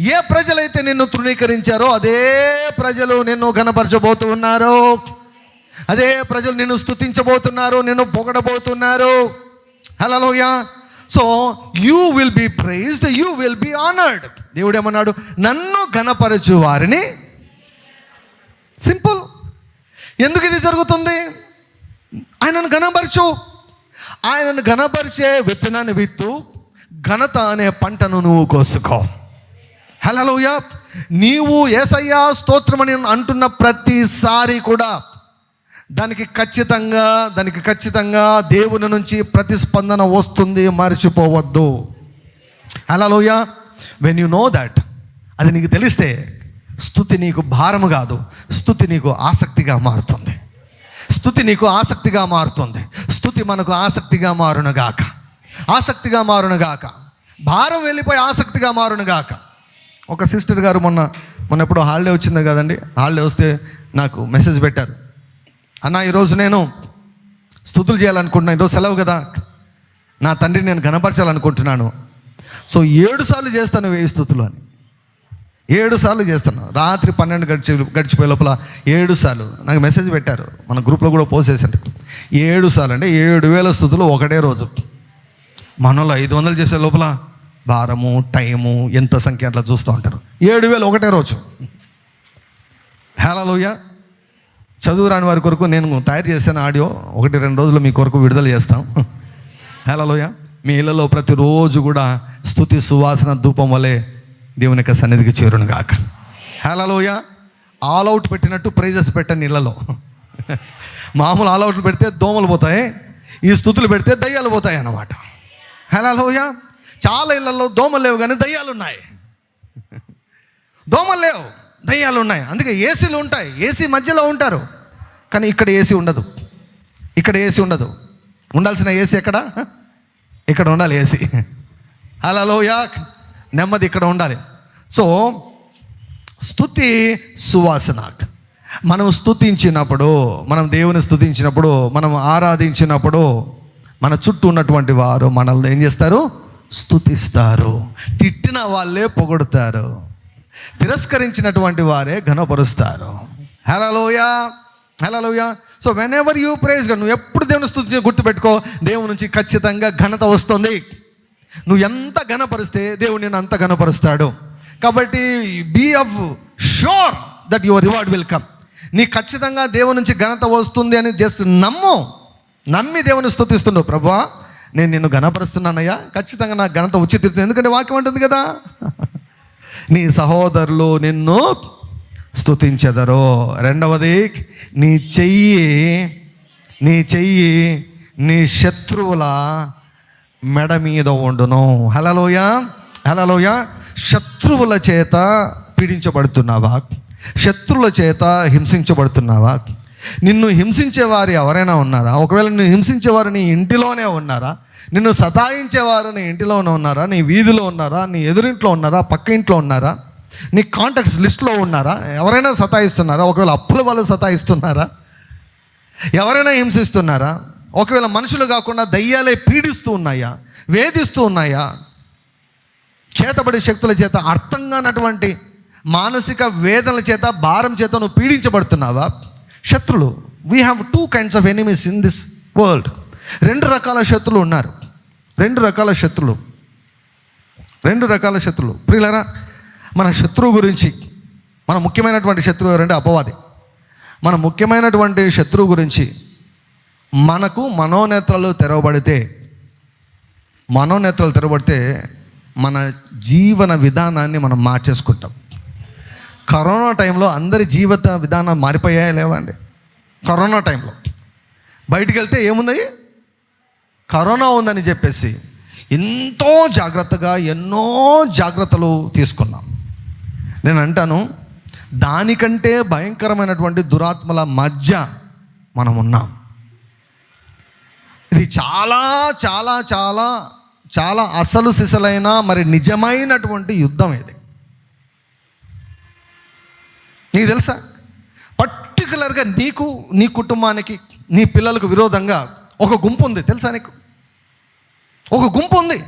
ఏ ప్రజలైతే నిన్ను తృణీకరించారో అదే ప్రజలు నిన్ను గనపరచబోతూ ఉన్నారు. అదే ప్రజలు నిన్ను స్తుతించబోతున్నారు నిన్ను పొగడబోతున్నారు. హలోయా so you will be praised you will be honoured దేవుడు ఏమన్నాడు నన్ను ఘనపరచు వారిని. సింపుల్ ఎందుకు ఇది జరుగుతుంది? ఆయనను ఘనపరచు. ఆయనను ఘనపరిచే విత్తనాన్ని విత్తు ఘనత అనే పంటను నువ్వు కోసుకో. హలోయ నీవు ఏసయ్యా స్తోత్రమని అంటున్న ప్రతిసారి కూడా దానికి ఖచ్చితంగా దానికి ఖచ్చితంగా దేవుని నుంచి ప్రతిస్పందన వస్తుంది మర్చిపోవద్దు. హలోయ వెన్ యు నో దట్ అది నీకు తెలిస్తే స్థుతి నీకు భారము కాదు స్థుతి నీకు ఆసక్తిగా మారుతుంది. స్థుతి నీకు ఆసక్తిగా మారుతుంది స్థుతి మనకు ఆసక్తిగా మారునుగాక. ఆసక్తిగా మారునుగాక. భారం వెళ్ళిపోయి ఆసక్తిగా మారునుగాక. ఒక సిస్టర్ గారు మొన్న మొన్న ఎప్పుడో హాలిడే వచ్చింది కదండి. హాలిడే వస్తే నాకు మెసేజ్ పెట్టారు. అన్న ఈరోజు నేను స్థుతులు చేయాలనుకుంటున్నాను ఈరోజు సెలవు కదా. నా తండ్రిని నేను గణపరచాలనుకుంటున్నాను సో ఏడు సార్లు చేస్తాను వెయ్యి స్థుతులు అని. ఏడు సార్లు చేస్తాను. రాత్రి పన్నెండు గడిచి గడిచిపోయే లోపల ఏడు సార్లు నాకు మెసేజ్ పెట్టారు. మన గ్రూప్లో కూడా పోస్ట్ చేశారు ఏడు సార్లు అంటే ఏడు వేల స్థుతులు ఒకటే రోజు. మనలో ఐదు వందలు చేసే లోపల భారము టైము ఎంత సంఖ్య అట్లా చూస్తూ ఉంటారు. ఏడు వేలు ఒకటే రోజు. హేళలోయ చదువు రాని వారి కొరకు నేను తయారు చేశాను ఆడియో ఒకటి రెండు రోజులు మీ కొరకు విడుదల చేస్తాం. హేళలోయ మీ ఇళ్ళలో ప్రతిరోజు కూడా స్థుతి సువాసన ధూపం వలె దేవుని యొక్క సన్నిధికి చేరును గాక. హేళలోయ ఆల్ అవుట్ పెట్టినట్టు ప్రైజెస్ పెట్టండి ఇళ్ళలో మామూలు ఆల్ అవుట్లు పెడితే దోమలు పోతాయి ఈ స్థుతులు పెడితే దయ్యాలు పోతాయి అన్నమాట. హలోయ చాలా ఇళ్ళల్లో దోమలు లేవు కానీ దయ్యాలు ఉన్నాయి దోమలు లేవు దయ్యాలు ఉన్నాయి అందుకే ఏసీలు ఉంటాయి. ఏసీ మధ్యలో ఉంటారు. కానీ ఇక్కడ ఏసీ ఉండదు. ఇక్కడ ఏసీ ఉండదు. ఉండాల్సిన ఏసీ ఎక్కడ? ఇక్కడ ఉండాలి ఏసీ. హలోయా నెమ్మది ఇక్కడ ఉండాలి. సో స్థుతి సువాసన మనం స్తుతించినప్పుడు మనం దేవుని స్థుతించినప్పుడు మనం ఆరాధించినప్పుడు మన చుట్టూ ఉన్నటువంటి వారు మనల్ని ఏం చేస్తారు? స్థుతిస్తారు తిట్టిన వాళ్ళే పొగుడుతారు. తిరస్కరించినటువంటి వారే ఘనపరుస్తారు. హలోయా హలోయా so whenever you praise నువ్వు ఎప్పుడు దేవుని స్థుతి గుర్తుపెట్టుకో దేవుని నుంచి ఖచ్చితంగా ఘనత వస్తుంది. నువ్వు ఎంత ఘనపరిస్తే దేవుడు నేను అంత ఘనపరుస్తాడు. కాబట్టి be of sure that your reward will come నీ ఖచ్చితంగా దేవుని నుంచి ఘనత వస్తుంది అని జస్ట్ నమ్ము. నమ్మి దేవుని స్థుతిస్తుండవు ప్రభా. నేను నిన్ను ఘనపరుస్తున్నానయ్యా. ఖచ్చితంగా నాకు ఘనత వచ్చి తీరుతుంది. ఎందుకంటే వాక్యం ఉంటుంది కదా. నీ సహోదరులు నిన్ను స్తుతించెదరు. రెండవది నీ చెయ్యి నీ చెయ్యి నీ శత్రువుల మెడ మీద ఉండును. హలలోయ హలలోయ శత్రువుల చేత పీడించబడుతున్నావా? శత్రువుల చేత హింసించబడుతున్నావా? నిన్ను హింసించేవారు ఎవరైనా ఉన్నారా? ఒకవేళ నిన్ను హింసించేవారు నీ ఇంటిలోనే ఉన్నారా? నిన్ను సతాయించేవారు నీ ఇంటిలోనే ఉన్నారా? నీ వీధిలో ఉన్నారా? నీ ఎదురింట్లో ఉన్నారా? పక్క ఇంట్లో ఉన్నారా? నీ కాంటాక్ట్స్ లిస్ట్లో ఉన్నారా? ఎవరైనా సతాయిస్తున్నారా? ఒకవేళ అప్పుల వాళ్ళు సతాయిస్తున్నారా? ఎవరైనా హింసిస్తున్నారా? ఒకవేళ మనుషులు కాకుండా దయ్యాలే పీడిస్తూ ఉన్నాయా? వేధిస్తూ ఉన్నాయా? చేతబడి శక్తుల చేత అర్థం కానటువంటి మానసిక వేదనల చేత భారం చేత నువ్వు పీడించబడుతున్నావా? శత్రులు. We have two kinds of enemies in this world రెండు రకాల శత్రులు ఉన్నారు. రెండు రకాల శత్రులు. రెండు రకాల శత్రులు. ప్రియులరా మన శత్రువు గురించి మన ముఖ్యమైనటువంటి శత్రువు ఎవరంటే అపవాది. మన ముఖ్యమైనటువంటి శత్రువు గురించి మనకు మనోనేత్రాలు తెరవబడితే మనోనేత్రాలు తెరవబడితే మన జీవన విధానాన్ని మనం మార్చేసుకుంటాం. కరోనా టైంలో అందరి జీవిత విధానం మారిపోయాయా లేవండి కరోనా టైంలో. బయటికి వెళ్తే ఏముంది? కరోనా ఉందని చెప్పేసి ఎంతో జాగ్రత్తగా ఎన్నో జాగ్రత్తలు తీసుకున్నాం. నేను అంటాను దానికంటే భయంకరమైనటువంటి దురాత్మల మధ్య మనం ఉన్నాం ఇది చాలా చాలా చాలా చాలా అసలు సిసలైన మరి నిజమైనటువంటి యుద్ధం ఇది. నీకు తెలుసా? పర్టికులర్గా నీకు నీ కుటుంబానికి నీ పిల్లలకు విరోధంగా ఒక గుంపు ఉంది. తెలుసా నీకు? ఒక గుంపు ఉంది.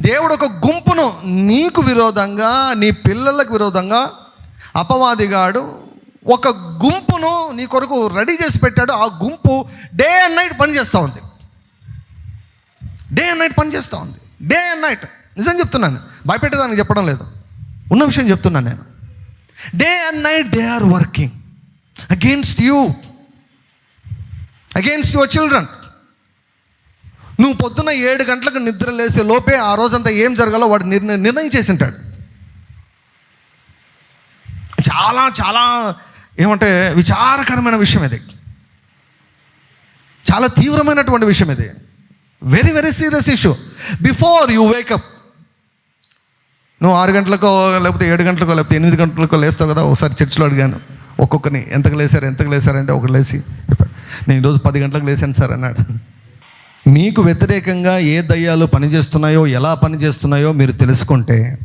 దేవుడు ఒక గుంపును నీకు విరోధంగా నీ పిల్లలకు విరోధంగా అపవాదిగాడు ఒక గుంపును నీ కొరకు రెడీ చేసి పెట్టాడు. ఆ గుంపు డే అండ్ నైట్ పని చేస్తూ ఉంది. డే అండ్ నైట్ పని చేస్తూ ఉంది. Day and night. నిజం చెప్తున్నాను. భయపెట్టేదానికి చెప్పడం లేదు. ఉన్న విషయం చెప్తున్నాను నేను. Day and night they are working against you against your children నువ్వు పొద్దున్న ఏడు గంటలకు నిద్ర లేసే లోపే ఆ రోజంతా ఏం జరగాలో వాడు నిర్ణయం నిర్ణయం చేసి ఉంటాడు చాలా చాలా ఏమంటే విచారకరమైన విషయం ఇది. చాలా తీవ్రమైనటువంటి విషయం ఇది. Very very serious issue before you wake up నువ్వు ఆరు గంటలకో లేకపోతే ఏడు గంటలకో లేకపోతే ఎనిమిది గంటలకో లేస్తావు కదా? ఒకసారి చర్చిలో అడిగాను. ఒక్కొక్కరిని ఎంతకు లేసారు ఎంతకు లేశారంటే ఒకటి లేచి చెప్పాడు. నేను ఈరోజు పది గంటలకు లేశాను సార్ అన్నాడు. మీకు వ్యతిరేకంగా ఏ దయ్యాలు పనిచేస్తున్నాయో ఎలా పనిచేస్తున్నాయో మీరు తెలుసుకుంటే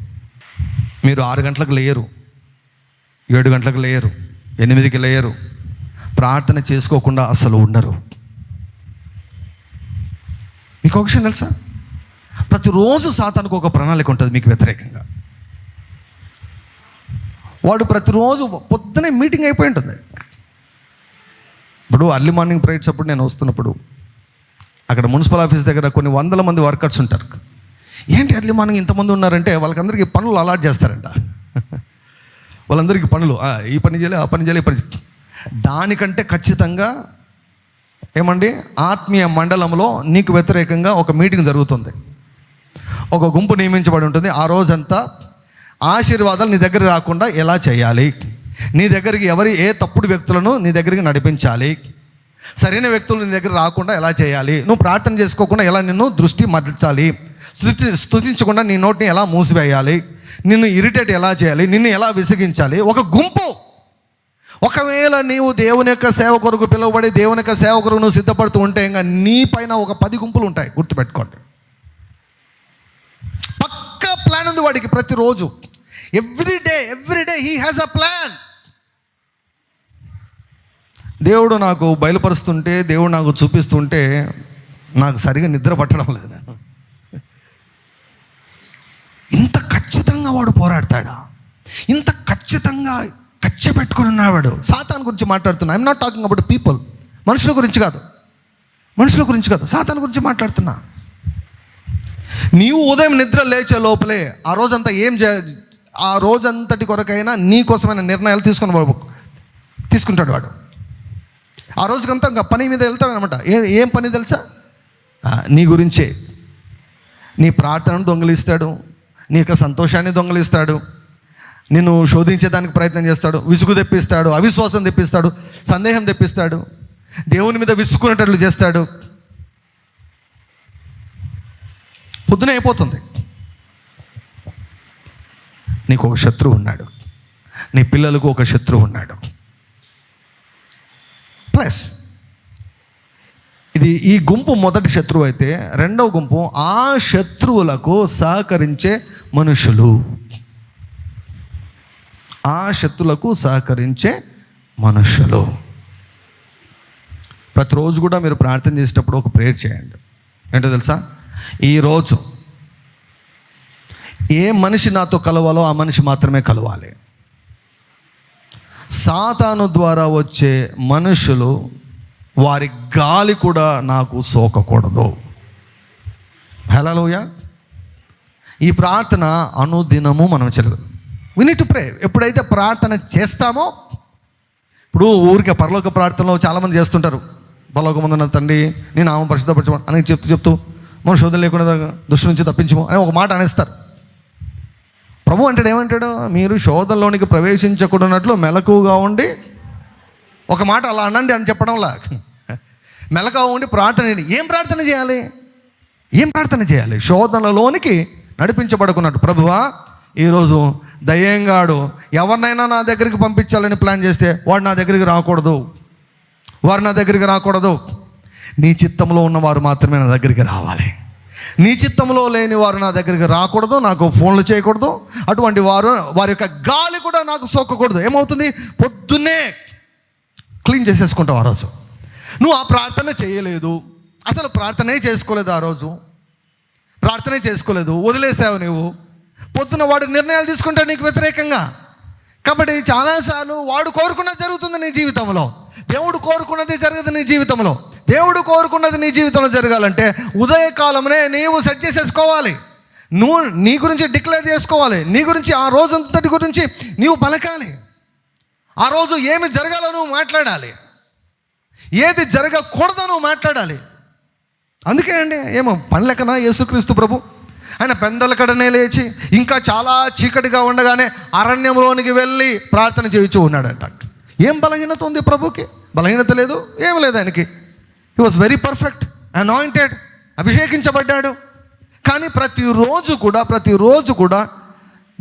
మీరు ఆరు గంటలకు లేయరు ఏడు గంటలకు లేయరు ఎనిమిదికి లేయరు ప్రార్థన చేసుకోకుండా అసలు ఉండరు. మీకు ఒక విషయం తెలుసా? ప్రతిరోజు సాతానికి ఒక ప్రణాళిక ఉంటుంది మీకు వ్యతిరేకంగా. వాడు ప్రతిరోజు పొద్దునే మీటింగ్ అయిపోయి ఉంటుంది. ఇప్పుడు అర్లీ మార్నింగ్ ప్రైట్స్ అప్పుడు నేను వస్తున్నప్పుడు అక్కడ మున్సిపల్ ఆఫీస్ దగ్గర కొన్ని వందల మంది వర్కర్స్ ఉంటారు. ఏంటి అర్లీ మార్నింగ్ ఇంతమంది ఉన్నారంటే వాళ్ళకందరికీ పనులు అలాట్ చేస్తారంట. వాళ్ళందరికీ పనులు ఈ పని చేయాలి ఆ పని చేయాలి ఈ పని చేయాలి. దానికంటే ఖచ్చితంగా ఏమండి? ఆత్మీయ మండలంలో నీకు వ్యతిరేకంగా ఒక మీటింగ్ జరుగుతుంది. ఒక గుంపు నియమించబడి ఉంటుంది. ఆ రోజంతా ఆశీర్వాదాలు నీ దగ్గర రాకుండా ఎలా చేయాలి? నీ దగ్గరికి ఎవరి ఏ తప్పుడు వ్యక్తులను నీ దగ్గరికి నడిపించాలి? సరైన వ్యక్తులు నీ దగ్గర రాకుండా ఎలా చేయాలి? నువ్వు ప్రార్థన చేసుకోకుండా ఎలా నిన్ను దృష్టి మదల్చాలి స్థుతి స్థుతించకుండా నీ నోటిని ఎలా మూసివేయాలి? నిన్ను ఇరిటేట్ ఎలా చేయాలి? నిన్ను ఎలా విసిగించాలి? ఒక గుంపు! ఒకవేళ నీవు దేవుని యొక్క సేవ కొరకు పిలువబడి దేవుని యొక్క సేవ కొరకు నువ్వు సిద్ధపడుతూ ఉంటే ఇంకా నీ పైన ఒక పది గుంపులు ఉంటాయి. గుర్తుపెట్టుకోండి. ప్లాన్ ఉంది వాడికి ప్రతిరోజు. Every day every day he has a plan దేవుడు నాకు బయలుపరుస్తుంటే దేవుడు నాకు చూపిస్తుంటే నాకు సరిగా నిద్ర పట్టడం లేదు నేను. ఇంత ఖచ్చితంగా వాడు పోరాడతాడా? ఇంత ఖచ్చితంగా కచ్చ పెట్టుకుని ఉన్నవాడు? సాతాన్ గురించి మాట్లాడుతున్నా. I'm not talking about people మనుషుల గురించి కాదు. మనుషుల గురించి కాదు. సాతాన్ గురించి మాట్లాడుతున్నా. నీవు ఉదయం నిద్ర లేచే లోపలే ఆ రోజంతా ఏం చే ఆ రోజంతటి కొరకైనా నీ కోసమైన నిర్ణయాలు తీసుకుని తీసుకుంటాడు వాడు. ఆ రోజుకంతా ఇంకా పని మీద వెళ్తాడనమాట. ఏ ఏం పని తెలుసా? నీ గురించే. నీ ప్రార్థనను దొంగిలిస్తాడు నీ యొక్క సంతోషాన్ని దొంగిలిస్తాడు నిన్ను శోధించేదానికి ప్రయత్నం చేస్తాడు విసుగు తెప్పిస్తాడు అవిశ్వాసం తెప్పిస్తాడు సందేహం తెప్పిస్తాడు దేవుని మీద విసుక్కునేటట్లు చేస్తాడు పొద్దున అయిపోతుంది. నీకు ఒక శత్రువు ఉన్నాడు. నీ పిల్లలకు ఒక శత్రువు ఉన్నాడు. ప్లస్ ఇది ఈ గుంపు మొదటి శత్రువు అయితే రెండవ గుంపు ఆ శత్రువులకు సహకరించే మనుషులు. ఆ శత్రువులకు సహకరించే మనుషులు. ప్రతిరోజు కూడా మీరు ప్రార్థన చేసేటప్పుడు ఒక ప్రేయర్ చేయండి. ఏంటో తెలుసా? ఈరోజు ఏ మనిషి నాతో కలవాలో ఆ మనిషి మాత్రమే కలవాలి. సాతాను ద్వారా వచ్చే మనుషులు వారి గాలి కూడా నాకు సోకకూడదు. హలోయ ఈ ప్రార్థన అనుదినము మనం చెల్లదు వినిట్ ప్రే ఎప్పుడైతే ప్రార్థన చేస్తామో ఇప్పుడు ఊరికే పరలోక ప్రార్థనలో చాలామంది చేస్తుంటారు. పరలోక ముందున్న తండ్రి నేను ఆమె పరిశుద్ధపరచమని అని చెప్తూ చెప్తూ మన శోధన లేకుండా దృష్టి నుంచి తప్పించము అని ఒక మాట అనేస్తారు. ప్రభు అంటాడు ఏమంటాడు? మీరు శోధనలోనికి ప్రవేశించకూడనట్లు మెలకువగా ఉండి ఒక మాట అలా అనండి అని చెప్పడంలా. మెలకువ ఉండి ప్రార్థన ఏం ప్రార్థన చేయాలి? ఏం ప్రార్థన చేయాలి? శోధనలోనికి నడిపించబడుకున్నట్టు. ప్రభువా ఈరోజు దయ్యంగాడు ఎవరినైనా నా దగ్గరికి పంపించాలని ప్లాన్ చేస్తే వాడు నా దగ్గరికి రాకూడదు. వారు నా దగ్గరికి రాకూడదు. నీ చిత్తంలో ఉన్నవారు మాత్రమే నా దగ్గరికి రావాలి. నీ చిత్తంలో లేని వారు నా దగ్గరికి రాకూడదు నాకు ఫోన్లు చేయకూడదు. అటువంటి వారు వారి యొక్క గాలి కూడా నాకు సోకకూడదు. ఏమవుతుంది? పొద్దున్నే క్లీన్ చేసేసుకుంటావు ఆ రోజు. నువ్వు ఆ ప్రార్థన చేయలేదు. అసలు ప్రార్థనే చేసుకోలేదు ఆ రోజు. ప్రార్థనే చేసుకోలేదు. వదిలేసావు నువ్వు పొద్దున వాడు నిర్ణయాలు తీసుకుంటాడు నీకు వ్యతిరేకంగా. కాబట్టి చాలాసార్లు వాడు కోరుకున్నది జరుగుతుంది నీ జీవితంలో. దేవుడు కోరుకున్నది జరగదు నీ జీవితంలో. దేవుడు కోరుకున్నది నీ జీవితంలో జరగాలంటే ఉదయకాలంలో నీవు సెట్ చేసేసుకోవాలి. నువ్వు నీ గురించి డిక్లేర్ చేసుకోవాలి. నీ గురించి ఆ రోజంతటి గురించి నీవు పలకాలి. ఆ రోజు ఏమి జరగాలో నువ్వు మాట్లాడాలి. ఏది జరగకూడదో నువ్వు మాట్లాడాలి. అందుకే అండి ఏమో పనిలెక్కనా యేసుక్రీస్తు ప్రభు? ఆయన పెందల కడనే లేచి ఇంకా చాలా చీకటిగా ఉండగానే అరణ్యంలోనికి వెళ్ళి ప్రార్థన చేయించు ఉన్నాడంట. ఏం బలహీనత ఉంది ప్రభుకి? బలహీనత లేదు ఏం లేదు ఆయనకి. He was very perfect anointed అభిషేకించబడ్డాడు. కానీ ప్రతిరోజు కూడా ప్రతిరోజు కూడా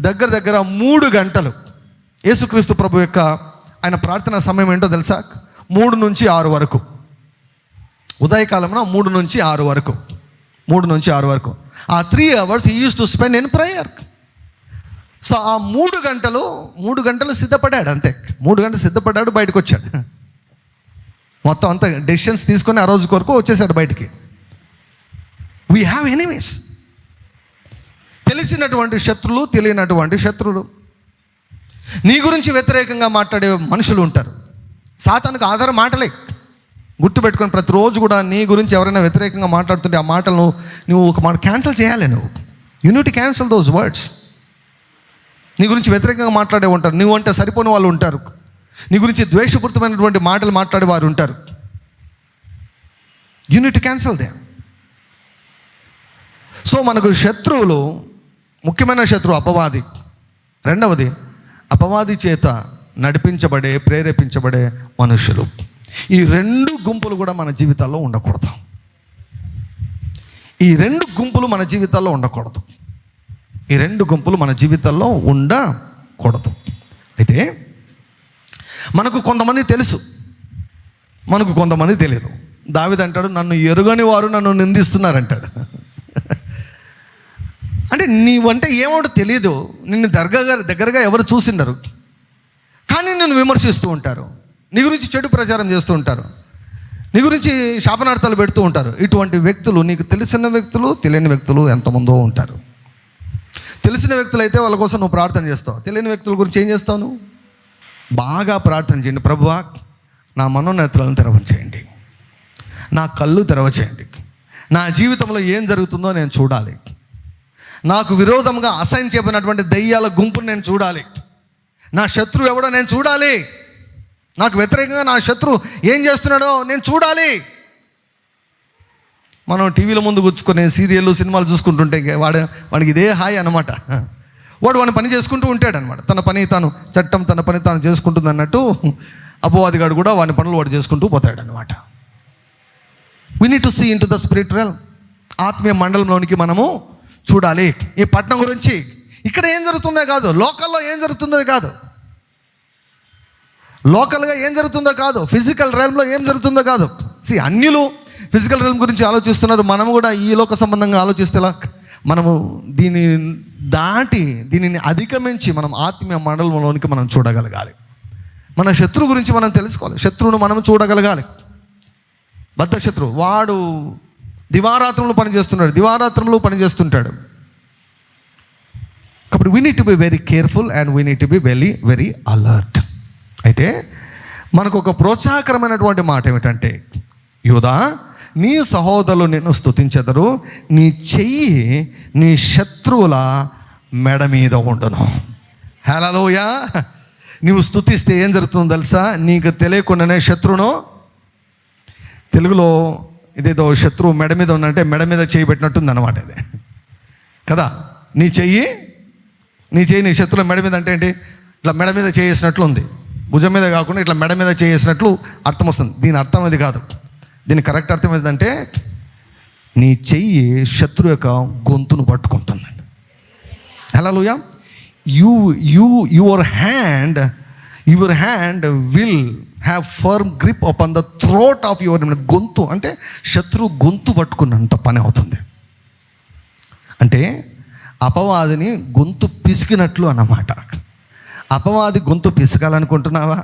దగ్గర దగ్గర మూడు గంటలు యేసుక్రీస్తు ప్రభు యొక్క ఆయన ప్రార్థన సమయం ఏంటో తెలుసా? మూడు నుంచి ఆరు వరకు. ఉదయకాలంలో మూడు నుంచి ఆరు వరకు. మూడు నుంచి ఆరు వరకు. ఆ త్రీ అవర్స్ ఈ use to spend in prayer so ఆ మూడు గంటలు మూడు గంటలు సిద్ధపడ్డాడు అంతే. మూడు గంటలు సిద్ధపడ్డాడు బయటకు వచ్చాడు మొత్తం అంత డెసిషన్స్ తీసుకొని ఆ రోజు కొరకు వచ్చేసాడు బయటికి. వీ హ్యావ్ ఎనీవేస్ తెలిసినటువంటి శత్రులు తెలియనటువంటి శత్రులు. నీ గురించి వ్యతిరేకంగా మాట్లాడే మనుషులు ఉంటారు. సాతానికి ఆధారం మాటలే. గుర్తుపెట్టుకొని ప్రతిరోజు కూడా నీ గురించి ఎవరైనా వ్యతిరేకంగా మాట్లాడుతుంటే ఆ మాటలను నువ్వు ఒక మాట క్యాన్సిల్ చేయాలి నువ్వు. యూనిట్ క్యాన్సిల్ దోస్ వర్డ్స్ నీ గురించి వ్యతిరేకంగా మాట్లాడే ఉంటారు. నువ్వు అంటే సరిపోని వాళ్ళు ఉంటారు. నీ గురించి ద్వేషపూరితమైనటువంటి మాటలు మాట్లాడే వారు ఉంటారు. యూనిట్ క్యాన్సిల్ దే సో మనకు శత్రువులు ముఖ్యమైన శత్రువు అపవాది. రెండవది అపవాది చేత నడిపించబడే ప్రేరేపించబడే మనుషులు. ఈ రెండు గుంపులు కూడా మన జీవితాల్లో ఉండకూడదు. ఈ రెండు గుంపులు మన జీవితాల్లో ఉండకూడదు. ఈ రెండు గుంపులు మన జీవితాల్లో ఉండకూడదు. అయితే మనకు కొంతమంది తెలుసు. మనకు కొంతమంది తెలియదు. దావిది అంటాడు నన్ను ఎరుగని వారు నన్ను నిందిస్తున్నారంటాడు. అంటే నీవంటే ఏమంటో తెలియదు నిన్ను దగ్గరగా దగ్గరగా ఎవరు చూసిండరు. కానీ నిన్ను విమర్శిస్తూ ఉంటారు. నీ గురించి చెడు ప్రచారం చేస్తూ ఉంటారు. నీ గురించి శాపనార్థాలు పెడుతూ ఉంటారు. ఇటువంటి వ్యక్తులు నీకు తెలిసిన వ్యక్తులు తెలియని వ్యక్తులు ఎంతమందో ఉంటారు. తెలిసిన వ్యక్తులు అయితే వాళ్ళ కోసం నువ్వు ప్రార్థన చేస్తావు. తెలియని వ్యక్తుల గురించి ఏం చేస్తావు నువ్వు? బాగా ప్రార్థన చేయండి. ప్రభువా నా మనోనేత్రాలను తెరవచేయండి నా కళ్ళు తెరవచేయండి. నా జీవితంలో ఏం జరుగుతుందో నేను చూడాలి. నాకు విరోధంగా అసైన్ చేయబడినటువంటి దయ్యాల గుంపును నేను చూడాలి. నా శత్రువు ఎవడో నేను చూడాలి. నాకు వ్యతిరేకంగా నా శత్రువు ఏం చేస్తున్నాడో నేను చూడాలి. మనం టీవీల ముందు గుచ్చుకునే సీరియళ్ళు సినిమాలు చూసుకుంటుంటే వాడు వాడికి ఇదే హాయ్ అనమాట వాడు వాడిని పని చేసుకుంటూ ఉంటాడు అనమాట తన పని తాను చట్టం తన పని తాను చేసుకుంటుంది అన్నట్టు అపవాదిగాడు కూడా వాడి పనులు వాడు చేసుకుంటూ పోతాడనమాట అనమాట need to see into the spiritual ఆత్మీయ మండలంలోనికి మనము చూడాలి. ఈ పట్టణం గురించి ఇక్కడ ఏం జరుగుతుందో కాదు లోకల్లో ఏం జరుగుతుందో కాదు. లోకల్గా ఏం జరుగుతుందో కాదు ఫిజికల్ రైల్లో ఏం జరుగుతుందో కాదు. సి అన్యులు ఫిజికల్ రైల్ గురించి ఆలోచిస్తున్నారు. మనం కూడా ఈ లోక సంబంధంగా ఆలోచిస్తేలా మనము దీన్ని దాటి దీనిని అధిగమించి మనం ఆత్మీయ మండలంలోనికి మనం చూడగలగాలి. మన శత్రువు గురించి మనం తెలుసుకోవాలి. శత్రువును మనం చూడగలగాలి. బద్ధ శత్రువు వాడు దివారాత్రంలో పనిచేస్తున్నాడు దివారాత్రంలో పనిచేస్తుంటాడు. కాబట్టి we need to be very careful and we need to be very very alert అయితే మనకు ఒక ప్రోత్సాహకరమైనటువంటి మాట ఏమిటంటే యోధా నీ సహోదరులు నిన్ను స్తుతించెదరు నీ చెయ్యి నీ శత్రువుల మెడ మీద ఉండను. హలోయ నీవు స్తుతిస్తే ఏం జరుగుతుందో తెలుసా? నీకు తెలియకుండానే శత్రువును తెలుగులో ఇదేదో శత్రువు మెడ మీద ఉన్నంటే మెడ మీద చేయి పెట్టినట్టుంది అనమాట ఇది. కదా? నీ చెయ్యి నీ చెయ్యి నీ శత్రువుల మెడ మీద అంటే ఏంటి? ఇట్లా మెడ మీద చేసినట్లు ఉంది భుజం మీద కాకుండా ఇట్లా మెడ మీద చేసినట్లు అర్థం వస్తుంది. దీని అర్థం అది కాదు. దీని కరెక్ట్ అర్థం ఏంటంటే నీ చెయ్యి శత్రు యొక్క గొంతును పట్టుకుంటున్నాడు ఎలా లూయా you you your hand your hand will have firm grip upon the throat of your గొంతు అంటే శత్రు గొంతు పట్టుకున్నంత పని అవుతుంది. అంటే అపవాదిని గొంతు పిసికినట్లు అన్నమాట. అపవాది గొంతు పిసకాలనుకుంటున్నావా?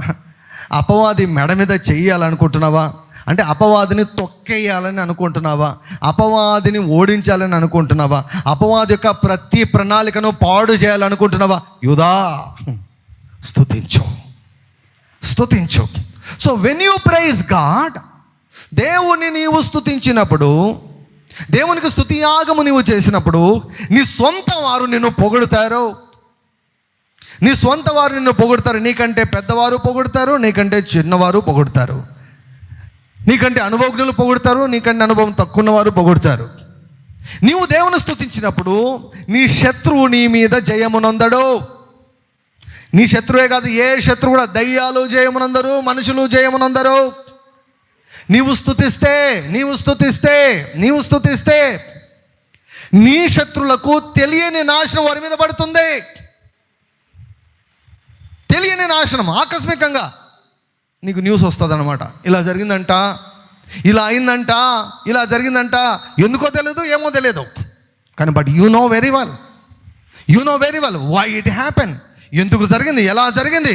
అపవాది మెడ మీద చెయ్యాలనుకుంటున్నావా? అంటే అపవాదిని తొక్కేయాలని అనుకుంటున్నావా? అపవాదిని ఓడించాలని అనుకుంటున్నావా? అపవాది యొక్క ప్రతి ప్రణాళికను పాడు చేయాలనుకుంటున్నావా? యుదా స్థుతించు స్థుతించు so when you praise God దేవుని నీవు స్థుతించినప్పుడు దేవునికి స్థుతి యాగము నీవు చేసినప్పుడు నీ సొంత వారు నిన్ను పొగుడుతారు. నీ సొంత వారు నిన్ను పొగుడతారు. నీకంటే పెద్దవారు పొగుడతారు నీకంటే చిన్నవారు పొగుడతారు. నీకంటే అనుభవజ్ఞులు పొగుడతారు నీకంటే అనుభవం తక్కువ ఉన్నవారు పొగుడతారు. నీవు దేవుని స్థుతించినప్పుడు నీ శత్రువు నీ మీద జయమునందడు. నీ శత్రువే కాదు ఏ శత్రువు కూడా దయ్యాలు జయమునందరు మనుషులు జయమునందరు. నీవు స్తుతిస్తే నీవు స్తుతిస్తే నీవు స్తుతిస్తే నీ శత్రులకు తెలియని నాశనం వారి మీద పడుతుంది. తెలియని నాశనం ఆకస్మికంగా. నీకు న్యూస్ వస్తుంది అనమాట ఇలా జరిగిందంట ఇలా అయిందంట ఇలా జరిగిందంట. ఎందుకో తెలియదు ఏమో తెలియదు కానీ but you know very well you know very well why it happen ఎందుకు జరిగింది ఎలా జరిగింది?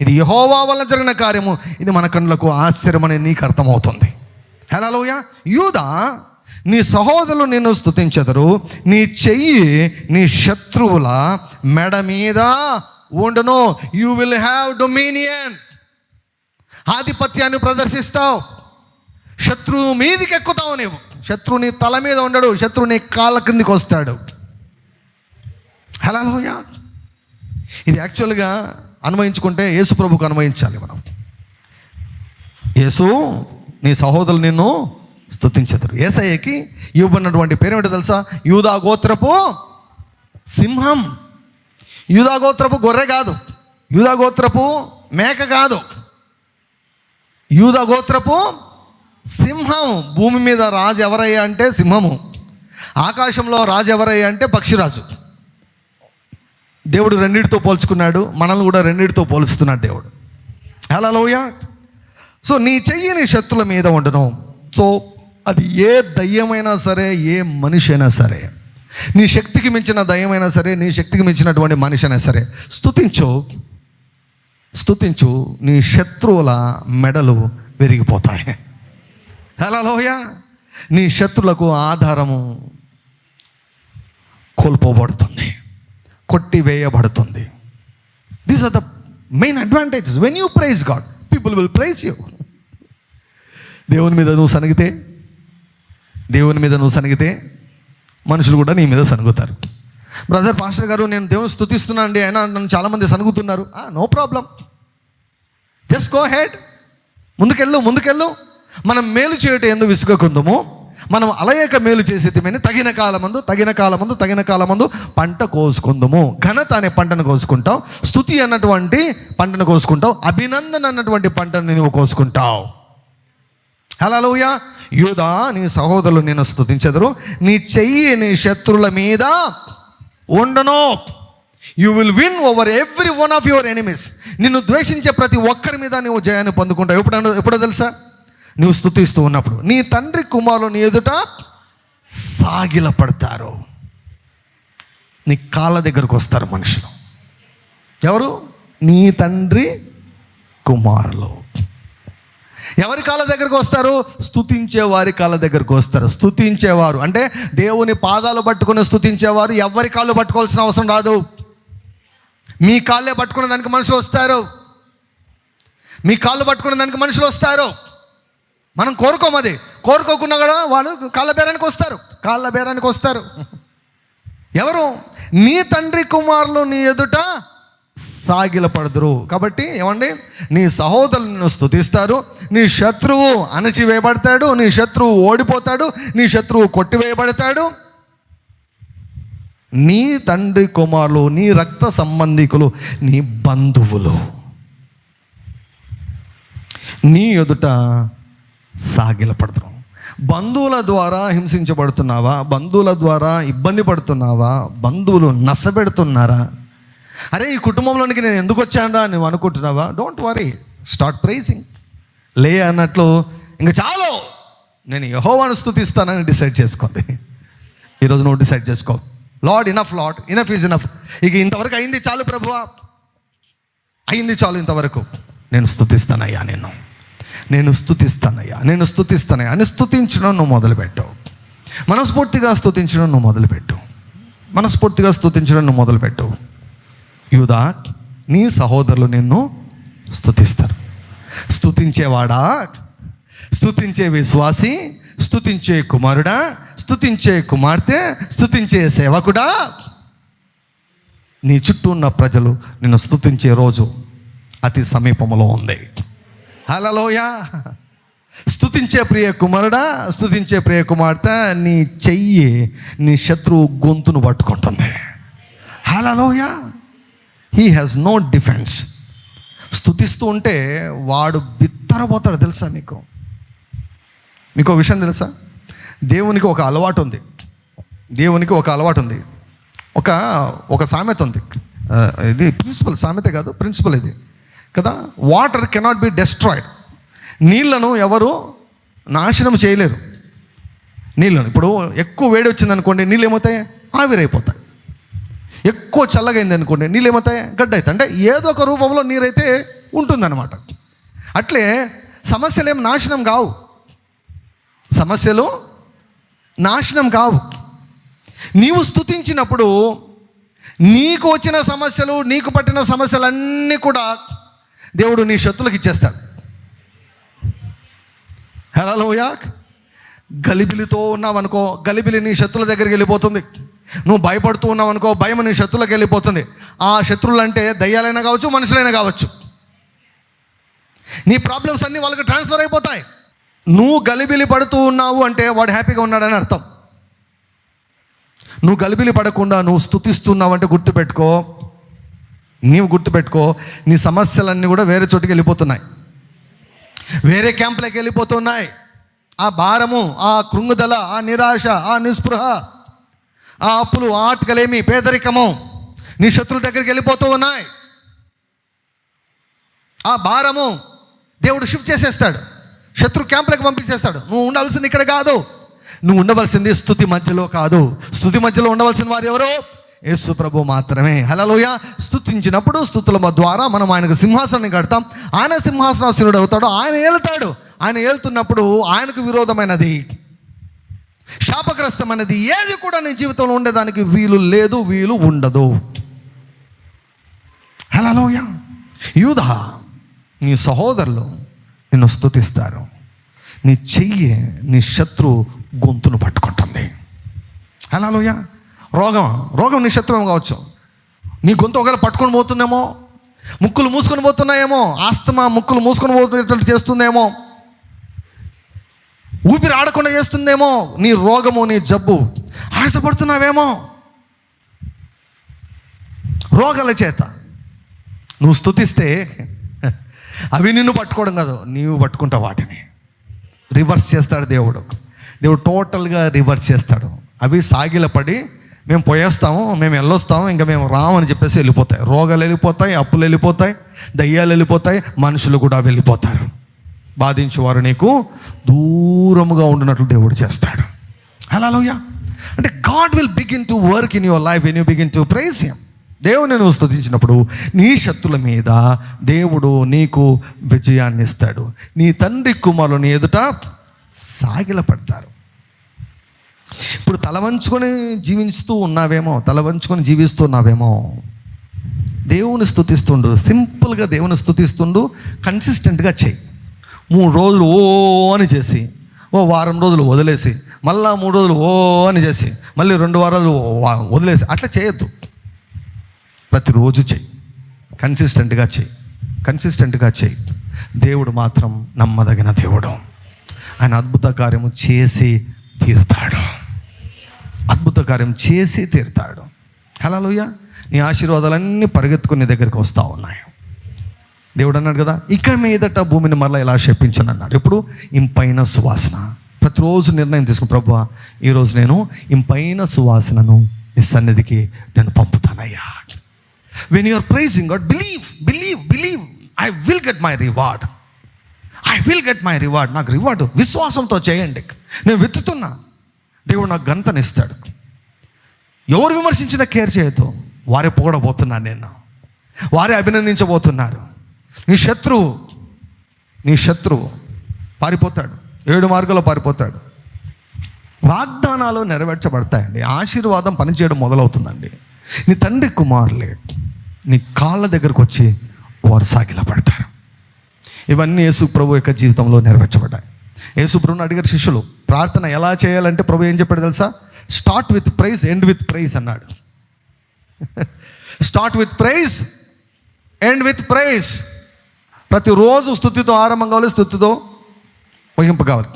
ఇది యహోవా వల్ల జరిగిన కార్యము. ఇది మన కళ్ళకు ఆశ్చర్యమని నీకు అర్థమవుతుంది. హలోయ యూదా నీ సహోదరులు నిన్ను స్తుతించెదరు. నీ చెయ్యి నీ శత్రువుల మెడ మీద ఉండును. యూ విల్ హ్యావ్ డొమినియన్ ఆధిపత్యాన్ని ప్రదర్శిస్తావు. శత్రువు మీదకి ఎక్కుతావు నీవు శత్రువుని తల మీద ఉండడు శత్రువుని కాళ్ళ క్రిందికి వస్తాడు. హలోయ ఇది యాక్చువల్గా అన్వయించుకుంటే యేసు ప్రభుకు అన్వయించాలి మనం. యేసు నీ సహోదరులు నిన్ను స్తుతించదురు. ఏసయ్యకి ఇవ్వబడినటువంటి పేరు ఏంటో తెలుసా? యూదా గోత్రపు సింహం. యూదా గోత్రపు గొర్రె కాదు. యూదా గోత్రపు మేక కాదు. యూద గోత్రపు సింహం భూమి మీద రాజు ఎవరయ్యా అంటే సింహము. ఆకాశంలో రాజు ఎవరయ్యా అంటే పక్షిరాజు. దేవుడు రెండింటితో పోల్చుకున్నాడు మనల్ని కూడా రెండింటితో పోలుస్తున్నాడు దేవుడు. హలోయ సో నీ చెయ్యి నీ శత్రుల మీద ఉండను. సో అది ఏ దయ్యమైనా సరే ఏ మనిషి అయినా సరే నీ శక్తికి మించిన దయ్యమైనా సరే నీ శక్తికి మించినటువంటి మనిషి అయినా సరే స్థుతించు స్తుతించు నీ శత్రువుల మెడలు విరిగిపోతాయి. హలోయ నీ శత్రులకు ఆధారము కోల్పోబడుతుంది కొట్టివేయబడుతుంది. These are the main advantages when you praise God people will praise you దేవుని మీద నువ్వు సనిగితే దేవుని మీద నువ్వు సనిగితే మనుషులు కూడా నీ మీద సనుగుతారు. బ్రదర్ పాస్టర్ గారు నేను దేవుని స్థుతిస్తున్నాను అండి అయినా నన్ను చాలామంది సనుగుతున్నారు. Ah, no problem just go ahead ముందుకెళ్ళు ముందుకెళ్ళు. మనం మేలు చేయటం ఎందుకు విసుగకుందము. మనం అలయక మేలు చేసేదేమని తగిన కాలమందు తగిన కాలమందు తగిన కాలమందు పంట కోసుకుందాము. ఘనత అనే పంటను కోసుకుంటాం స్థుతి అన్నటువంటి పంటను కోసుకుంటావు. అభినందన అన్నటువంటి పంటను నువ్వు కోసుకుంటావు. హలోయ యూదా నీ సహోదరులు నేను స్థుతించదరు. నీ చెయ్యి నీ శత్రుల మీద ఉండను. You will win over every one of your enemies నిన్ను ద్వేషించే ప్రతి ఒక్కరి మీద నువ్వు జయాన్ని పొందుకుంటావు. ఎప్పుడు ఎప్పుడో తెలుసా? నువ్వు స్థుతిస్తూ ఉన్నప్పుడు. నీ తండ్రి కుమారులు నీ ఎదుట సాగిల పడతారు నీ కాళ్ళ దగ్గరకు వస్తారు మనుషులు. ఎవరు? నీ తండ్రి కుమారులు. ఎవరి కాళ్ళ దగ్గరకు వస్తారు? స్థుతించే వారి కాళ్ళ దగ్గరకు వస్తారు. స్తుతించేవారు. అంటే దేవుని పాదాలు పట్టుకుని స్థుతించేవారు ఎవరి కాళ్ళు పట్టుకోవాల్సిన అవసరం రాదు. మీ కాళ్ళే పట్టుకున్న దానికి మనుషులు వస్తారు. మీ కాళ్ళు పట్టుకున్న దానికి మనుషులు వస్తారు. మనం కోరుకోము అది. కోరుకోకున్నా కూడా వాళ్ళు కాళ్ళ బేరానికి వస్తారు. కాళ్ళ బేరానికి వస్తారు. ఎవరు? నీ తండ్రి కుమారులు నీ ఎదుట సాగిలపడదురు. కాబట్టి ఏమండి? నీ సహోదరులను స్థుతిస్తారు నీ శత్రువు అణచివేయబడతాడు. నీ శత్రువు ఓడిపోతాడు. నీ శత్రువు కొట్టివేయబడతాడు. నీ తండ్రి కుమారులు నీ రక్త సంబంధికులు నీ బంధువులు. నీ ఎదుట సాగిలపడతారు బంధువుల ద్వారా హింసించబడుతున్నావా? బంధువుల ద్వారా ఇబ్బంది పడుతున్నావా? బంధువులు నసబెడుతున్నారా? అరే ఈ కుటుంబంలోనికి నేను ఎందుకు వచ్చానరా నువ్వు అనుకుంటున్నావా? డోంట్ వరీ స్టార్ట్ ప్రైజింగ్ లే అన్నట్లు ఇంకా చాలు. నేను యహోవాను స్థుతిస్తానని డిసైడ్ చేసుకోండి ఈరోజు నువ్వు డిసైడ్ చేసుకో. Lord enough Lord enough is enough ఇక ఇంతవరకు అయింది చాలు ప్రభువా అయింది చాలు ఇంతవరకు. నేను స్థుతిస్తానయ్యా నేను నేను స్థుతిస్తానయ్యా నేను స్థుతిస్తానయ్యా అని స్థుతించడం నువ్వు మొదలుపెట్టావు మనస్ఫూర్తిగా స్థుతించడం నువ్వు మొదలుపెట్టు. మనస్ఫూర్తిగా స్థుతించడం నువ్వు మొదలుపెట్టు. యూదా నీ సహోదరులు నిన్ను స్థుతిస్తారు స్థుతించేవాడా స్థుతించే విశ్వాసి స్థుతించే కుమారుడా స్థుతించే కుమార్తె స్థుతించే సేవకుడా? నీ చుట్టూ ఉన్న ప్రజలు నిన్ను స్థుతించే రోజు అతి సమీపంలో ఉంది. హలలోయ స్థుతించే ప్రియ కుమారుడా స్థుతించే ప్రియ కుమార్తె నీ చెయ్యి నీ శత్రువు గొంతును పట్టుకుంటుంది. హలలోయ హీ హ్యాస్ నో డిఫెన్స్ స్థుతిస్తూ ఉంటే వాడు బిత్తరపోతాడు తెలుసా మీకు మీకు విషయం తెలుసా? దేవునికి ఒక అలవాటు ఉంది. దేవునికి ఒక అలవాటు ఉంది. ఒక ఒక సామెత ఉంది. ఇది ప్రిన్సిపల్ సామెత కాదు ప్రిన్సిపల్ ఇది. కదా? వాటర్ కెనాట్ బి డెస్ట్రాయిడ్ నీళ్ళను ఎవరు నాశనం చేయలేరు. నీళ్ళను ఇప్పుడు ఎక్కువ వేడి వచ్చింది అనుకోండి నీళ్ళు ఏమవుతాయి? ఆవిరైపోతాయి. ఎక్కువ చల్లగైంది అనుకోండి నీళ్ళు ఏమవుతాయి? గడ్డ అవుతాయి అంటే ఏదో ఒక రూపంలో నీరైతే ఉంటుందన్నమాట. అట్లే సమస్యలు ఏం నాశనం కావు. సమస్యలు నాశనం కావు. నీవు స్థుతించినప్పుడు నీకు వచ్చిన సమస్యలు నీకు పట్టిన సమస్యలన్నీ కూడా దేవుడు నీ శత్రులకు ఇచ్చేస్తాడు. హలోయా గలిబిలితో ఉన్నావనుకో గలిబిలి నీ శత్రుల దగ్గరికి వెళ్ళిపోతుంది. నువ్వు భయపడుతూ ఉన్నావనుకో భయం నీ శత్రులకు వెళ్ళిపోతుంది. ఆ శత్రువులు అంటే దయ్యాలైనా కావచ్చు మనుషులైనా కావచ్చు. నీ ప్రాబ్లమ్స్ అన్నీ వాళ్ళకి ట్రాన్స్ఫర్ అయిపోతాయి. నువ్వు గలిబిలి పడుతూ ఉన్నావు అంటే వాడు హ్యాపీగా ఉన్నాడని అర్థం. నువ్వు గలిబిలి పడకుండా నువ్వు స్థుతిస్తున్నావు అంటే గుర్తుపెట్టుకో. నీవు గుర్తుపెట్టుకో నీ సమస్యలన్నీ కూడా వేరే చోటుకి వెళ్ళిపోతున్నాయి. వేరే క్యాంప్లోకి వెళ్ళిపోతున్నాయి. ఆ భారము ఆ కృంగుదల ఆ నిరాశ ఆ నిస్పృహ ఆ అప్పులు ఆటకలేమి పేదరికము నీ శత్రుల దగ్గరికి వెళ్ళిపోతూ ఉన్నాయి. ఆ భారము దేవుడు షిఫ్ట్ చేసేస్తాడు. శత్రు క్యాంపులకు పంపించేస్తాడు. నువ్వు ఉండాల్సింది ఇక్కడ కాదు. నువ్వు ఉండవలసింది స్థుతి మధ్యలో కాదు. స్థుతి మధ్యలో ఉండవలసిన వారు ఎవరు? యేసు ప్రభు మాత్రమే. హలలోయ స్థుతించినప్పుడు స్థుతుల ద్వారా మనం ఆయనకు సింహాసనాన్ని కడతాం. ఆయన సింహాసనాసీనుడు అవుతాడు. ఆయన ఏలుతాడు. ఆయన ఏలుతున్నప్పుడు ఆయనకు విరోధమైనది. శాపగ్రస్తమైనది. ఏది కూడా నీ జీవితంలో ఉండేదానికి వీలు లేదు వీలు ఉండదు. హలోయ యూధ నీ సహోదరులు నిన్ను స్థుతిస్తారు నీ చెయ్యి నీ శత్రు గొంతును పట్టుకుంటుంది. హలోయ రోగం రోగం నీ శత్రువు కావచ్చు. నీ గొంతు ఒకవేళ పట్టుకొని పోతుందేమో ముక్కులు మూసుకొని పోతున్నాయేమో ఆస్తమా ముక్కులు మూసుకొని పోతున్నట్టు చేస్తుందేమో ఊపిరి ఆడకుండా చేస్తుందేమో నీ రోగము నీ జబ్బు ఆశపడుతున్నావేమో రోగాల చేత నువ్వు స్తుతిస్తే అవి నిన్ను పట్టుకోవడం కాదు నీవు పట్టుకుంటావు వాటిని. రివర్స్ చేస్తాడు దేవుడు. దేవుడు టోటల్గా రివర్స్ చేస్తాడు. అవి సాగిలపడి మేము పోయేస్తాము మేము వెళ్ళొస్తాము ఇంకా మేము రామని చెప్పేసి వెళ్ళిపోతాయి. రోగాలు వెళ్ళిపోతాయి అప్పులు వెళ్ళిపోతాయి దయ్యాలు వెళ్ళిపోతాయి మనుషులు కూడా వెళ్ళిపోతారు. బాధించేవారు నీకు దూరముగా ఉండినట్లు దేవుడు చేస్తాడు. హలోయ అంటే God will begin to work in your life when you begin to praise him దేవుని నువ్వు స్థుతించినప్పుడు నీ శత్రుల మీద దేవుడు నీకు విజయాన్ని ఇస్తాడు నీ తండ్రి కుమారులు నీ ఎదుట సాగిలపడతారు. ఇప్పుడు తల వంచుకొని జీవిస్తూ ఉన్నావేమో తల వంచుకొని జీవిస్తున్నావేమో దేవుని స్థుతిస్తుండు సింపుల్గా దేవుని స్థుతిస్తుండు కన్సిస్టెంట్గా చెయ్యి మూడు రోజులు ఓ అని చేసి ఓ వారం రోజులు వదిలేసి మళ్ళా మూడు రోజులు ఓ అని చేసి మళ్ళీ రెండు వారాలు వదిలేసి అట్లా చేయొద్దు. ప్రతిరోజు చెయ్యి. కన్సిస్టెంట్గా చెయ్యి. కన్సిస్టెంట్గా చెయ్యి. దేవుడు మాత్రం నమ్మదగిన దేవుడు. ఆయన అద్భుత కార్యము చేసి తీరుతాడు. అద్భుత కార్యం చేసి తీరుతాడు. హలోయ నీ ఆశీర్వాదాలన్నీ పరిగెత్తుకుని నీ దగ్గరికి వస్తూ ఉన్నాయి. దేవుడు అన్నాడు కదా ఇక మీదట భూమిని మరలా ఇలా శపించను అన్నాడు. ఎప్పుడు? ఇంపైన సువాసన. ప్రతిరోజు నిర్ణయం తీసుకుని ప్రభు ఈరోజు నేను ఇంపైన సువాసనను నీ సన్నిధికి నేను పంపుతానయ్యా. When you're praising God believe believe believe I will get my reward I will get my reward నాకు రివార్డు విశ్వాసంతో చేయండి. నేను వెతుతున్నా దేవుడు నాకు గంతనిస్తాడు ఎవరు విమర్శించినా కేర్ చేయదు వారే పొగడబోతున్నాను నేను వారే అభినందించబోతున్నారు. నీ శత్రువు నీ శత్రువు పారిపోతాడు. ఏడు మార్గంలో పారిపోతాడు. వాగ్దానాలు నెరవేర్చబడతాయండి. ఆశీర్వాదం పనిచేయడం మొదలవుతుందండి. నీ తండ్రి కుమారులే. నీ కాళ్ళ దగ్గరకు వచ్చి వారు సాగిల పడతారు ఇవన్నీ యేసు ప్రభు యొక్క జీవితంలో నెరవేర్చబడ్డాయి. యేసు ప్రభుని అడిగారు శిష్యులు ప్రార్థన ఎలా చేయాలంటే ప్రభు ఏం చెప్పాడు తెలుసా? Start with praise end with praise అన్నాడు. Start with praise end with praise ప్రతిరోజు స్థుతితో ఆరంభం కావాలి స్థుతితో ముగింపు కావాలి.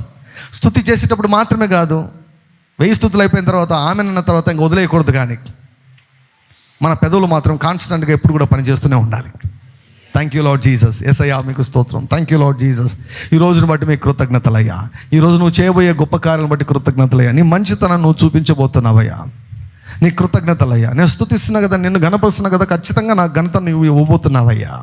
స్థుతి చేసేటప్పుడు మాత్రమే కాదు వెయ్యి స్థుతులు అయిపోయిన తర్వాత ఆమె అన్న తర్వాత ఇంకా వదిలేయకూడదు కానీ మన పెదవులు మాత్రం కాన్స్టెంట్గా ఎప్పుడు కూడా పనిచేస్తూనే ఉండాలి. Thank you Lord Jesus yes అయ్యా మీకు స్తోత్రం. థ్యాంక్ యూ లాడ్ జీసస్ ఈ రోజును బట్టి మీకు కృతజ్ఞతలయ్యా. ఈ రోజు నువ్వు చేయబోయే గొప్ప కార్యాలను బట్టి కృతజ్ఞతలయ్యా. నీ మంచితనం నువ్వు చూపించబోతున్నావయ్యా. నీ కృతజ్ఞతలయ్యా. నేను స్థుతిస్తున్నా కదా నిన్ను గణపరుస్తున్నా కదా ఖచ్చితంగా నా ఘనత నువ్వు ఇవ్వబోతున్నావయ్యా.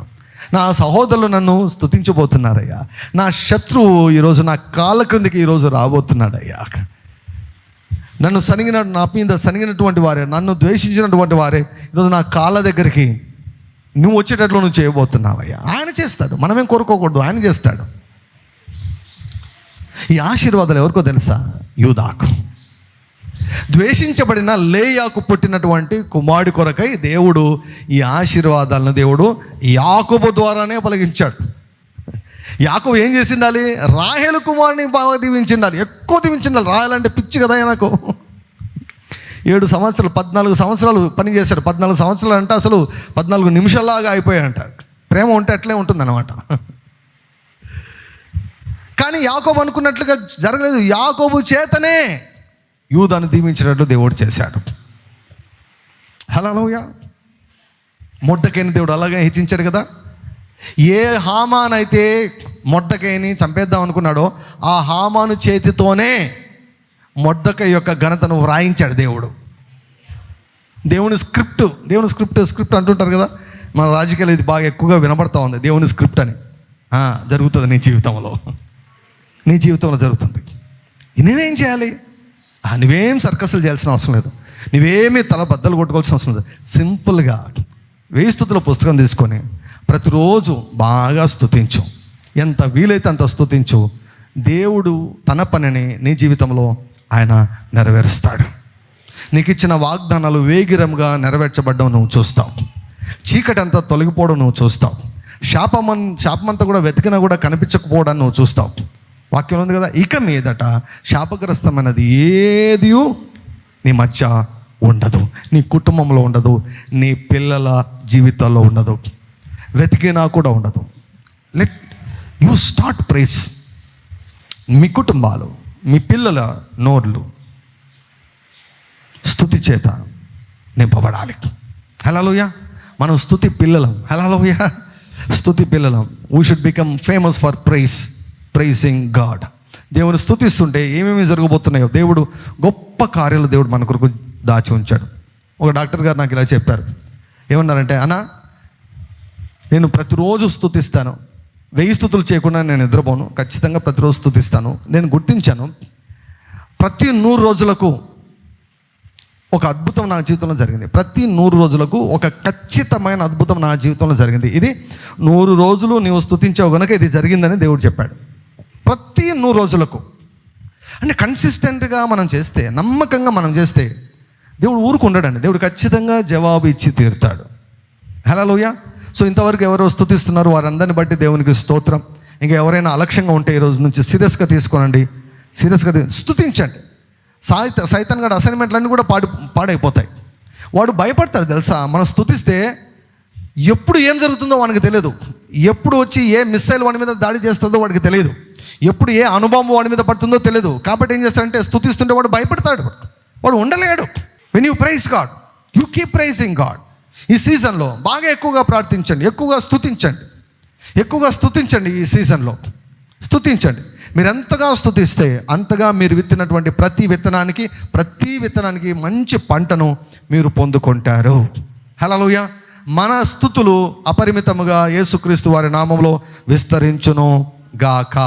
నా సహోదరులు నన్ను స్థుతించబోతున్నారయ్యా నా శత్రువు ఈరోజు నా కాళ్ళ క్రిందికి ఈరోజు రాబోతున్నాడయ్యా. నన్ను సనిగిన నా మీద సనిగినటువంటి వారే నన్ను ద్వేషించినటువంటి వారే ఈరోజు నా కాళ్ళ దగ్గరికి నువ్వు వచ్చేటట్లు నువ్వు చేయబోతున్నావయ్యా. ఆయన చేస్తాడు మనమేం కోరుకోకూడదు ఆయన చేస్తాడు. ఈ ఆశీర్వాదాలు ఎవరికో తెలుసా? యూదాకు. ద్వేషించబడిన లేయాకు పుట్టినటువంటి కుమారుడి కొరకై దేవుడు ఈ ఆశీర్వాదాలను దేవుడు యాకుబు ద్వారానే పలిగించాడు యాకోబు ఏం చేసిండాలి? రాహేలు కుమారుని బాగా దీవించిండాలి. ఎక్కువ దీవించిండాలి. రాయాలంటే పిచ్చి కదా నాకు ఏడు సంవత్సరాలు పద్నాలుగు సంవత్సరాలు పనిచేశాడు పద్నాలుగు సంవత్సరాలు అంటే అసలు పద్నాలుగు నిమిషాల్లాగా అయిపోయాయంట ప్రేమ ఉంటే అట్లే ఉంటుందన్నమాట. కానీ యాకోబు అనుకున్నట్లుగా జరగలేదు. యాకోబు చేతనే యూదాన్ని దీవించినట్లు దేవుడు చేశాడు. హలోయ మొడ్డకైన దేవుడు అలాగే హెచ్చించాడు కదా. ఏ హామానైతే అయితే మొడ్డకైని చంపేద్దాం అనుకున్నాడో ఆ హామాను చేతితోనే మొడ్డక యొక్క ఘనతను వ్రాయించాడు దేవుడు. దేవుని స్క్రిప్ట్ దేవుని స్క్రిప్ట్ స్క్రిప్ట్ అంటుంటారు కదా? మన రాజకీయాలు ఇది బాగా ఎక్కువగా వినబడతా ఉంది. దేవుని స్క్రిప్ట్ అని. జరుగుతుంది నీ జీవితంలో. నీ జీవితంలో జరుగుతుంది. నేనేం చేయాలి? నువ్వేం సర్కస్లు చేయాల్సిన అవసరం లేదు. నువ్వేమీ తల బద్దలు కొట్టుకోవాల్సిన అవసరం లేదు. సింపుల్గా వేయి స్థుతుల పుస్తకం తీసుకొని ప్రతిరోజు బాగా స్తుతించు. ఎంత వీలైతే అంత స్థుతించు దేవుడు తన పనిని నీ జీవితంలో ఆయన నెరవేరుస్తాడు. నీకు ఇచ్చిన వాగ్దానాలు వేగిరంగా నెరవేర్చబడ్డం నువ్వు చూస్తావు. చీకటి అంతా తొలగిపోవడం నువ్వు చూస్తావు. శాపమన్ శాపమంతా కూడా వెతికినా కూడా కనిపించకపోవడాన్ని నువ్వు చూస్తావు. వాక్యం ఉంది కదా ఇక మీదట శాపగ్రస్తమైనది ఏది నీ మధ్య ఉండదు. నీ కుటుంబంలో ఉండదు. నీ పిల్లల జీవితాల్లో ఉండదు. వెతికినా కూడా ఉండదు. లెట్ యూ స్టార్ట్ ప్రైస్ మీ కుటుంబాలు మీ పిల్లల నోర్లు స్థుతి చేత నింపబడాలి. హలోయ మనం స్థుతి పిల్లలం. హలోయ స్థుతి పిల్లలం. We should become famous for praise praising God దేవుని స్థుతిస్తుంటే ఏమేమి జరగబోతున్నాయో దేవుడు గొప్ప కార్యాలు దేవుడు మన కొరకు దాచి ఉంచాడు. ఒక డాక్టర్ గారు నాకు ఇలా చెప్పారు. ఏమన్నారంటే అన్నా నేను ప్రతిరోజు స్థుతిస్తాను వెయ్యి స్థుతులు చేయకుండా నేను నిద్రపోను. ఖచ్చితంగా ప్రతిరోజు స్థుతిస్తాను నేను గుర్తించాను. ప్రతి నూరు రోజులకు ఒక అద్భుతం నా జీవితంలో జరిగింది. ప్రతి నూరు రోజులకు ఒక ఖచ్చితమైన అద్భుతం నా జీవితంలో జరిగింది. ఇది నూరు రోజులు నీవు స్థుతించావు కనుక ఇది జరిగిందని దేవుడు చెప్పాడు. ప్రతి నూరు రోజులకు. అంటే కన్సిస్టెంట్గా మనం చేస్తే నమ్మకంగా మనం చేస్తే దేవుడు ఊరుకుండడండి. దేవుడు ఖచ్చితంగా జవాబు ఇచ్చి తీరుతాడు. హలో లోయా సో ఇంతవరకు ఎవరు స్థుతిస్తున్నారు వారందరిని బట్టి దేవునికి స్తోత్రం. ఇంకా ఎవరైనా అలక్ష్యంగా ఉంటే ఈ రోజు నుంచి సీరియస్గా తీసుకోనండి. సీరియస్గా స్థుతించండి స్తుతించండి. సాయిత సైతన్ గడ అసైన్మెంట్లన్నీ కూడా పాడి పాడైపోతాయి. వాడు భయపడతాడు తెలుసా? మనం స్థుతిస్తే ఎప్పుడు ఏం జరుగుతుందో వానికి తెలియదు. ఎప్పుడు వచ్చి ఏ మిస్సైల్ వాడి మీద దాడి చేస్తుందో వాడికి తెలియదు. ఎప్పుడు ఏ అనుభవం వాడి మీద పడుతుందో తెలియదు. కాబట్టి ఏం చేస్తాడంటే స్థుతిస్తుంటే వాడు భయపడతాడు. వాడు ఉండలేడు. When you praise God you keep praising God ఈ సీజన్లో బాగా ఎక్కువగా ప్రార్థించండి ఎక్కువగా స్థుతించండి ఎక్కువగా స్థుతించండి ఈ సీజన్లో. స్థుతించండి మీరు ఎంతగా స్థుతిస్తే అంతగా మీరు విత్తినటువంటి ప్రతి విత్తనానికి ప్రతి విత్తనానికి మంచి పంటను మీరు పొందుకుంటారు. హలోయ మన స్థుతులు అపరిమితముగా యేసుక్రీస్తు వారి నామంలో విస్తరించును గాక.